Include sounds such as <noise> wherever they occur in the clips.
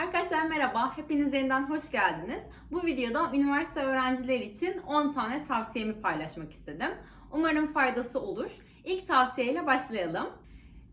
Arkadaşlar merhaba, hepiniz yeniden hoş geldiniz. Bu videoda üniversite öğrencileri için 10 tane tavsiyemi paylaşmak istedim. Umarım faydası olur. İlk tavsiyeyle başlayalım.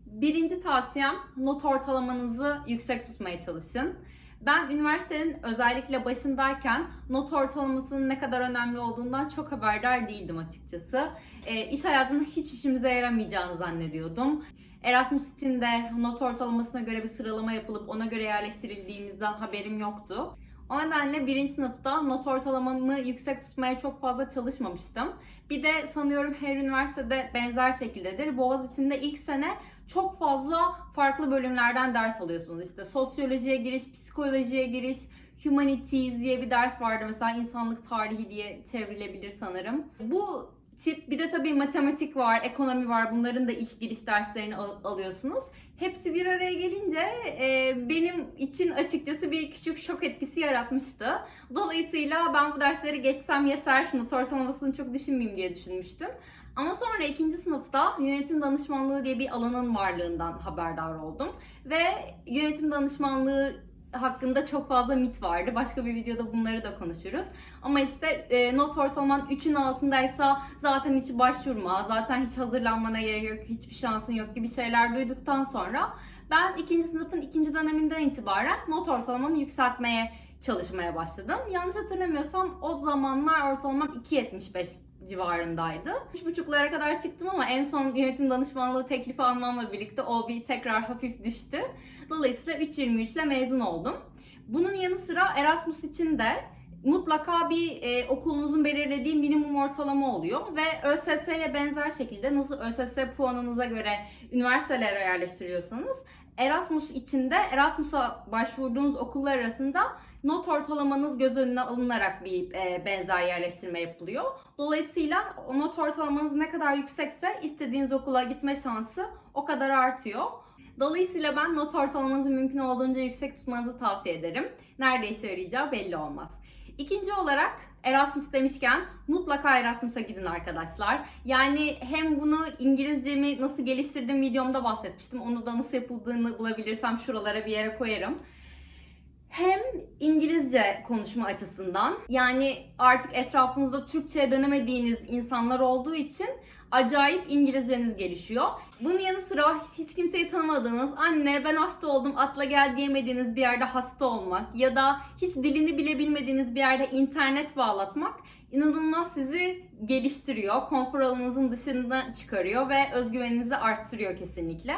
Birinci tavsiyem not ortalamanızı yüksek tutmaya çalışın. Ben üniversitenin özellikle başındayken not ortalamasının ne kadar önemli olduğundan çok haberdar değildim açıkçası. E, iş hayatında hiç işimize yaramayacağını zannediyordum. Erasmus için de not ortalamasına göre bir sıralama yapılıp ona göre yerleştirildiğimizden haberim yoktu. O nedenle birinci sınıfta not ortalamamı yüksek tutmaya çok fazla çalışmamıştım. Bir de sanıyorum her üniversitede benzer şekildedir. Boğaziçi'nde ilk sene çok fazla farklı bölümlerden ders alıyorsunuz. İşte sosyolojiye giriş, psikolojiye giriş, humanities diye bir ders vardı mesela insanlık tarihi diye çevrilebilir sanırım. Bu tip bir de tabii matematik var, ekonomi var. Bunların da ilk giriş derslerini al- alıyorsunuz. Hepsi bir araya gelince e, benim için açıkçası bir küçük şok etkisi yaratmıştı. Dolayısıyla ben bu dersleri geçsem yeter, not ortalamasını çok düşünmeyeyim diye düşünmüştüm. Ama sonra ikinci sınıfta yönetim danışmanlığı diye bir alanın varlığından haberdar oldum. Ve yönetim danışmanlığı hakkında çok fazla mit vardı. Başka bir videoda bunları da konuşuruz. Ama işte e, not ortalaman 3'ün altındaysa zaten hiç başvurma, zaten hiç hazırlanmana gerek yok, hiçbir şansın yok gibi şeyler duyduktan sonra ben ikinci sınıfın ikinci döneminden itibaren not ortalamamı yükseltmeye çalışmaya başladım. Yanlış hatırlamıyorsam o zamanlar ortalamam 2.75 civarındaydı. 3.5'lara kadar çıktım ama en son yönetim danışmanlığı teklifi almamla birlikte o bir tekrar hafif düştü. Dolayısıyla 3.23 ile mezun oldum. Bunun yanı sıra Erasmus için de mutlaka bir e, okulunuzun belirlediği minimum ortalama oluyor ve ÖSS'ye benzer şekilde nasıl ÖSS puanınıza göre üniversitelere yerleştiriyorsanız Erasmus için de Erasmus'a başvurduğunuz okullar arasında not ortalamanız göz önüne alınarak bir e, benzer yerleştirme yapılıyor. Dolayısıyla not ortalamanız ne kadar yüksekse istediğiniz okula gitme şansı o kadar artıyor. Dolayısıyla ben not ortalamanızı mümkün olduğunca yüksek tutmanızı tavsiye ederim. Nerede işe yarayacağı belli olmaz. İkinci olarak Erasmus demişken mutlaka Erasmus'a gidin arkadaşlar. Yani hem bunu İngilizcemi nasıl geliştirdim videomda bahsetmiştim. Onu da nasıl yapıldığını bulabilirsem şuralara bir yere koyarım. Hem İngilizce konuşma açısından yani artık etrafınızda Türkçe'ye dönemediğiniz insanlar olduğu için acayip İngilizceniz gelişiyor. Bunun yanı sıra hiç kimseyi tanımadığınız, anne ben hasta oldum atla gel diyemediğiniz bir yerde hasta olmak ya da hiç dilini bile bilmediğiniz bir yerde internet bağlatmak inanılmaz sizi geliştiriyor. Konfor alanınızın dışına çıkarıyor ve özgüveninizi arttırıyor kesinlikle.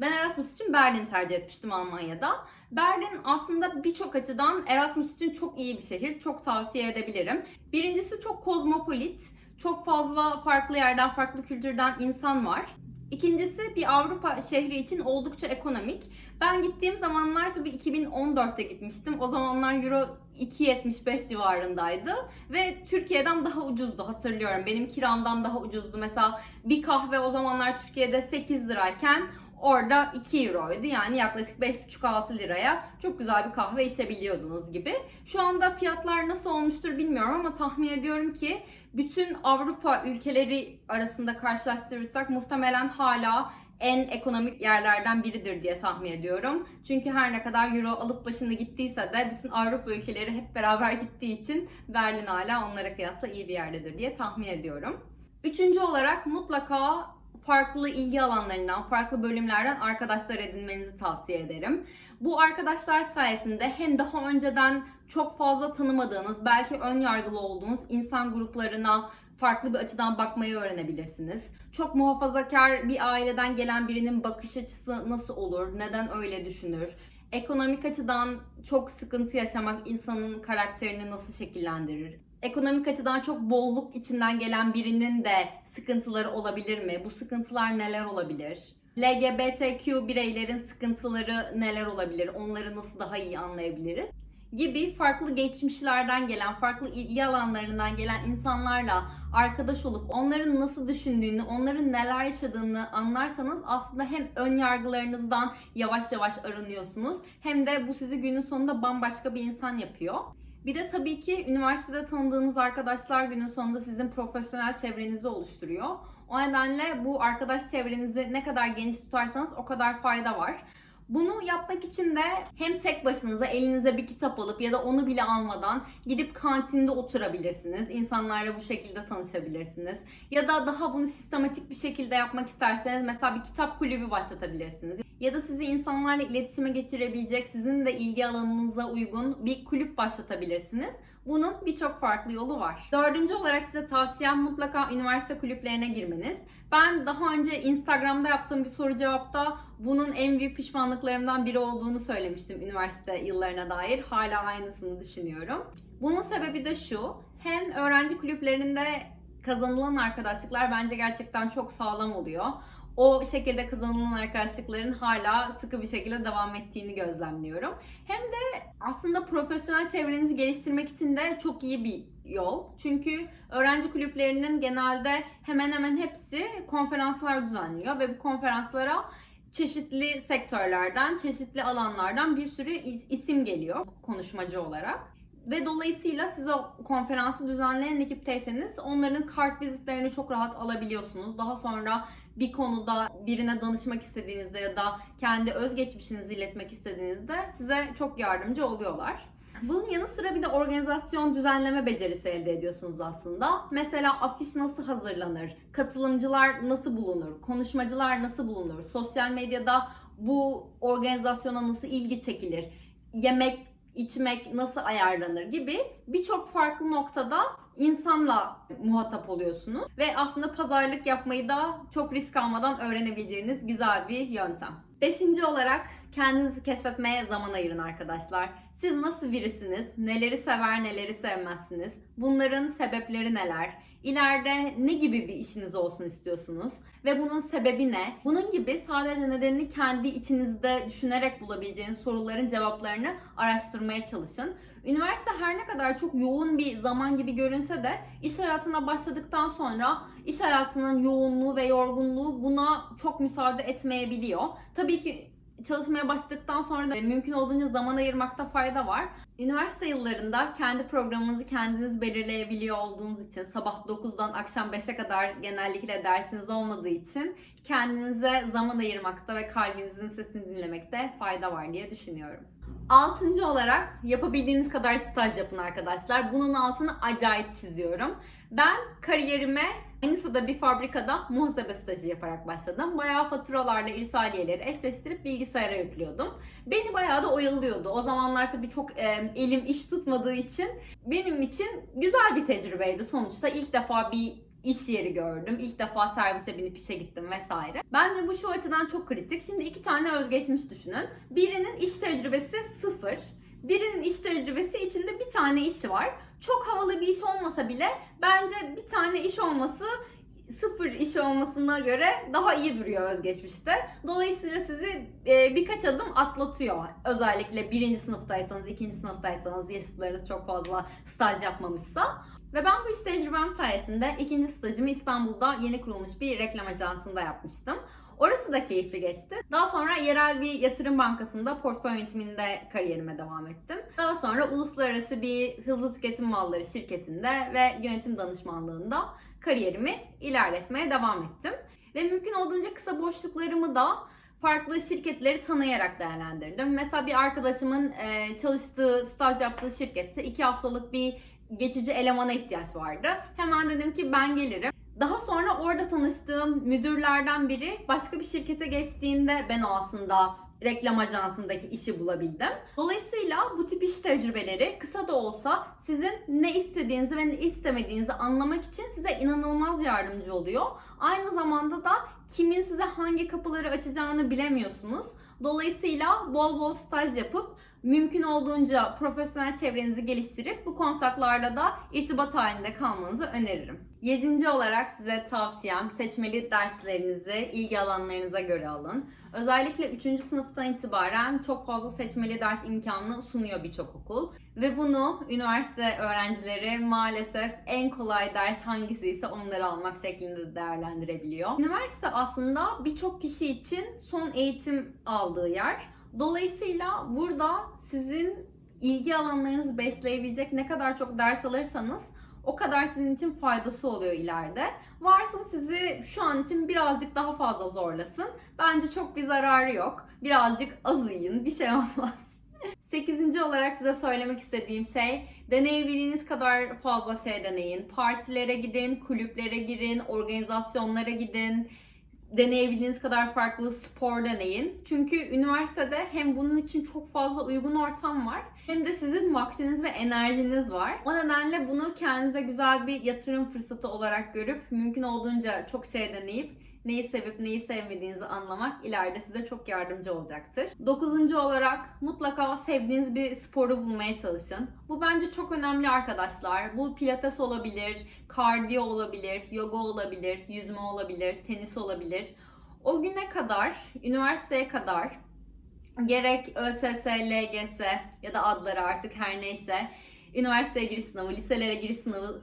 Ben Erasmus için Berlin tercih etmiştim Almanya'da. Berlin aslında birçok açıdan Erasmus için çok iyi bir şehir. Çok tavsiye edebilirim. Birincisi çok kozmopolit. Çok fazla farklı yerden, farklı kültürden insan var. İkincisi bir Avrupa şehri için oldukça ekonomik. Ben gittiğim zamanlar tabii 2014'te gitmiştim. O zamanlar euro 2.75 civarındaydı ve Türkiye'den daha ucuzdu hatırlıyorum. Benim kiramdan daha ucuzdu. Mesela bir kahve o zamanlar Türkiye'de 8 lirayken orada 2 euroydu. Yani yaklaşık 5,5-6 liraya çok güzel bir kahve içebiliyordunuz gibi. Şu anda fiyatlar nasıl olmuştur bilmiyorum ama tahmin ediyorum ki bütün Avrupa ülkeleri arasında karşılaştırırsak muhtemelen hala en ekonomik yerlerden biridir diye tahmin ediyorum. Çünkü her ne kadar euro alıp başını gittiyse de bütün Avrupa ülkeleri hep beraber gittiği için Berlin hala onlara kıyasla iyi bir yerdedir diye tahmin ediyorum. Üçüncü olarak mutlaka farklı ilgi alanlarından, farklı bölümlerden arkadaşlar edinmenizi tavsiye ederim. Bu arkadaşlar sayesinde hem daha önceden çok fazla tanımadığınız, belki ön yargılı olduğunuz insan gruplarına farklı bir açıdan bakmayı öğrenebilirsiniz. Çok muhafazakar bir aileden gelen birinin bakış açısı nasıl olur, neden öyle düşünür? Ekonomik açıdan çok sıkıntı yaşamak insanın karakterini nasıl şekillendirir? Ekonomik açıdan çok bolluk içinden gelen birinin de sıkıntıları olabilir mi? Bu sıkıntılar neler olabilir? LGBTQ bireylerin sıkıntıları neler olabilir? Onları nasıl daha iyi anlayabiliriz? gibi farklı geçmişlerden gelen, farklı ilgi alanlarından gelen insanlarla arkadaş olup onların nasıl düşündüğünü, onların neler yaşadığını anlarsanız aslında hem ön yargılarınızdan yavaş yavaş arınıyorsunuz hem de bu sizi günün sonunda bambaşka bir insan yapıyor. Bir de tabii ki üniversitede tanıdığınız arkadaşlar günün sonunda sizin profesyonel çevrenizi oluşturuyor. O nedenle bu arkadaş çevrenizi ne kadar geniş tutarsanız o kadar fayda var. Bunu yapmak için de hem tek başınıza elinize bir kitap alıp ya da onu bile almadan gidip kantinde oturabilirsiniz. İnsanlarla bu şekilde tanışabilirsiniz. Ya da daha bunu sistematik bir şekilde yapmak isterseniz mesela bir kitap kulübü başlatabilirsiniz. Ya da sizi insanlarla iletişime geçirebilecek, sizin de ilgi alanınıza uygun bir kulüp başlatabilirsiniz. Bunun birçok farklı yolu var. Dördüncü olarak size tavsiyem mutlaka üniversite kulüplerine girmeniz. Ben daha önce Instagram'da yaptığım bir soru cevapta bunun en büyük pişmanlıklarımdan biri olduğunu söylemiştim üniversite yıllarına dair. Hala aynısını düşünüyorum. Bunun sebebi de şu. Hem öğrenci kulüplerinde kazanılan arkadaşlıklar bence gerçekten çok sağlam oluyor. O şekilde kazanılan arkadaşlıkların hala sıkı bir şekilde devam ettiğini gözlemliyorum. Hem de aslında profesyonel çevrenizi geliştirmek için de çok iyi bir yol. Çünkü öğrenci kulüplerinin genelde hemen hemen hepsi konferanslar düzenliyor ve bu konferanslara çeşitli sektörlerden, çeşitli alanlardan bir sürü is- isim geliyor konuşmacı olarak. Ve dolayısıyla siz o konferansı düzenleyen ekipteyseniz onların kart vizitlerini çok rahat alabiliyorsunuz. Daha sonra bir konuda birine danışmak istediğinizde ya da kendi özgeçmişinizi iletmek istediğinizde size çok yardımcı oluyorlar. Bunun yanı sıra bir de organizasyon düzenleme becerisi elde ediyorsunuz aslında. Mesela afiş nasıl hazırlanır, katılımcılar nasıl bulunur, konuşmacılar nasıl bulunur, sosyal medyada bu organizasyona nasıl ilgi çekilir, yemek, içmek nasıl ayarlanır gibi birçok farklı noktada insanla muhatap oluyorsunuz. Ve aslında pazarlık yapmayı da çok risk almadan öğrenebileceğiniz güzel bir yöntem. Beşinci olarak kendinizi keşfetmeye zaman ayırın arkadaşlar. Siz nasıl birisiniz? Neleri sever, neleri sevmezsiniz? Bunların sebepleri neler? İleride ne gibi bir işiniz olsun istiyorsunuz? Ve bunun sebebi ne? Bunun gibi sadece nedenini kendi içinizde düşünerek bulabileceğiniz soruların cevaplarını araştırmaya çalışın. Üniversite her ne kadar çok yoğun bir zaman gibi görünse de iş hayatına başladıktan sonra iş hayatının yoğunluğu ve yorgunluğu buna çok müsaade etmeyebiliyor. Tabii ki çalışmaya başladıktan sonra da mümkün olduğunca zaman ayırmakta fayda var. Üniversite yıllarında kendi programınızı kendiniz belirleyebiliyor olduğunuz için sabah 9'dan akşam 5'e kadar genellikle dersiniz olmadığı için kendinize zaman ayırmakta ve kalbinizin sesini dinlemekte fayda var diye düşünüyorum. Altıncı olarak yapabildiğiniz kadar staj yapın arkadaşlar. Bunun altını acayip çiziyorum. Ben kariyerime Manisa'da bir fabrikada muhasebe stajı yaparak başladım. Bayağı faturalarla irsaliyeleri eşleştirip bilgisayara yüklüyordum. Beni bayağı da oyalıyordu. O zamanlar tabii çok e, elim iş tutmadığı için benim için güzel bir tecrübeydi sonuçta. ilk defa bir iş yeri gördüm. İlk defa servise binip işe gittim vesaire. Bence bu şu açıdan çok kritik. Şimdi iki tane özgeçmiş düşünün. Birinin iş tecrübesi sıfır. Birinin iş tecrübesi içinde bir tane iş var. Çok havalı bir iş olmasa bile bence bir tane iş olması sıfır iş olmasına göre daha iyi duruyor özgeçmişte. Dolayısıyla sizi e, birkaç adım atlatıyor. Özellikle birinci sınıftaysanız, ikinci sınıftaysanız, yaşıtlarınız çok fazla staj yapmamışsa. Ve ben bu iş tecrübem sayesinde ikinci stajımı İstanbul'da yeni kurulmuş bir reklam ajansında yapmıştım. Orası da keyifli geçti. Daha sonra yerel bir yatırım bankasında portföy yönetiminde kariyerime devam ettim. Daha sonra uluslararası bir hızlı tüketim malları şirketinde ve yönetim danışmanlığında kariyerimi ilerletmeye devam ettim. Ve mümkün olduğunca kısa boşluklarımı da farklı şirketleri tanıyarak değerlendirdim. Mesela bir arkadaşımın e, çalıştığı, staj yaptığı şirkette iki haftalık bir geçici elemana ihtiyaç vardı. Hemen dedim ki ben gelirim. Daha sonra orada tanıştığım müdürlerden biri başka bir şirkete geçtiğinde ben o aslında reklam ajansındaki işi bulabildim. Dolayısıyla bu tip iş tecrübeleri kısa da olsa sizin ne istediğinizi ve ne istemediğinizi anlamak için size inanılmaz yardımcı oluyor. Aynı zamanda da kimin size hangi kapıları açacağını bilemiyorsunuz. Dolayısıyla bol bol staj yapıp mümkün olduğunca profesyonel çevrenizi geliştirip bu kontaklarla da irtibat halinde kalmanızı öneririm. Yedinci olarak size tavsiyem seçmeli derslerinizi ilgi alanlarınıza göre alın. Özellikle 3. sınıftan itibaren çok fazla seçmeli ders imkanını sunuyor birçok okul. Ve bunu üniversite öğrencileri maalesef en kolay ders hangisi ise onları almak şeklinde değerlendirebiliyor. Üniversite aslında birçok kişi için son eğitim aldığı yer. Dolayısıyla burada sizin ilgi alanlarınızı besleyebilecek ne kadar çok ders alırsanız o kadar sizin için faydası oluyor ileride. Varsın sizi şu an için birazcık daha fazla zorlasın. Bence çok bir zararı yok. Birazcık az uyuyun, bir şey <laughs> olmaz. Sekizinci olarak size söylemek istediğim şey deneyebildiğiniz kadar fazla şey deneyin. Partilere gidin, kulüplere girin, organizasyonlara gidin. Deneyebildiğiniz kadar farklı spor deneyin. Çünkü üniversitede hem bunun için çok fazla uygun ortam var hem de sizin vaktiniz ve enerjiniz var. O nedenle bunu kendinize güzel bir yatırım fırsatı olarak görüp mümkün olduğunca çok şey deneyip neyi sevip neyi sevmediğinizi anlamak ileride size çok yardımcı olacaktır. Dokuzuncu olarak mutlaka sevdiğiniz bir sporu bulmaya çalışın. Bu bence çok önemli arkadaşlar. Bu pilates olabilir, kardiyo olabilir, yoga olabilir, yüzme olabilir, tenis olabilir. O güne kadar, üniversiteye kadar gerek ÖSS, LGS ya da adları artık her neyse üniversiteye giriş sınavı, liselere giriş sınavı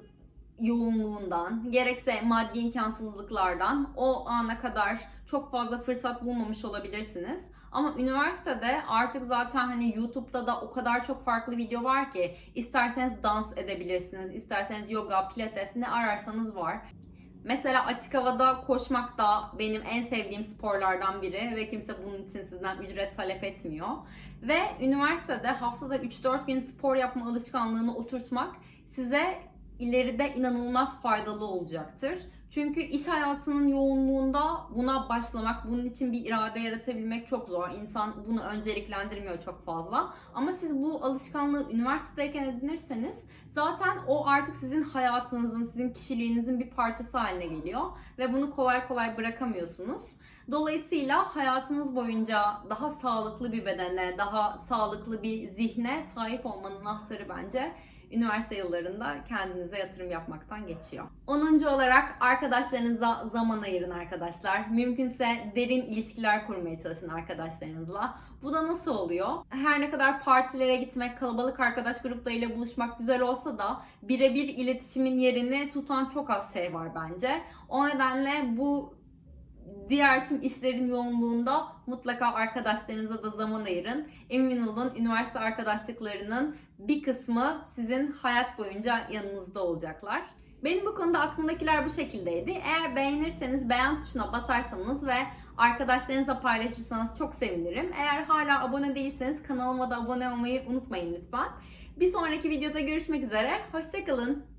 yoğunluğundan, gerekse maddi imkansızlıklardan o ana kadar çok fazla fırsat bulmamış olabilirsiniz. Ama üniversitede artık zaten hani YouTube'da da o kadar çok farklı video var ki isterseniz dans edebilirsiniz, isterseniz yoga, pilates ne ararsanız var. Mesela açık havada koşmak da benim en sevdiğim sporlardan biri ve kimse bunun için sizden ücret talep etmiyor. Ve üniversitede haftada 3-4 gün spor yapma alışkanlığını oturtmak size ileride inanılmaz faydalı olacaktır. Çünkü iş hayatının yoğunluğunda buna başlamak, bunun için bir irade yaratabilmek çok zor. İnsan bunu önceliklendirmiyor çok fazla. Ama siz bu alışkanlığı üniversitedeyken edinirseniz zaten o artık sizin hayatınızın, sizin kişiliğinizin bir parçası haline geliyor ve bunu kolay kolay bırakamıyorsunuz. Dolayısıyla hayatınız boyunca daha sağlıklı bir bedene, daha sağlıklı bir zihne sahip olmanın anahtarı bence üniversite yıllarında kendinize yatırım yapmaktan geçiyor. 10. olarak arkadaşlarınıza zaman ayırın arkadaşlar. Mümkünse derin ilişkiler kurmaya çalışın arkadaşlarınızla. Bu da nasıl oluyor? Her ne kadar partilere gitmek, kalabalık arkadaş gruplarıyla buluşmak güzel olsa da birebir iletişimin yerini tutan çok az şey var bence. O nedenle bu diğer tüm işlerin yoğunluğunda mutlaka arkadaşlarınıza da zaman ayırın. Emin olun üniversite arkadaşlıklarının bir kısmı sizin hayat boyunca yanınızda olacaklar. Benim bu konuda aklımdakiler bu şekildeydi. Eğer beğenirseniz beğen tuşuna basarsanız ve arkadaşlarınızla paylaşırsanız çok sevinirim. Eğer hala abone değilseniz kanalıma da abone olmayı unutmayın lütfen. Bir sonraki videoda görüşmek üzere. Hoşçakalın.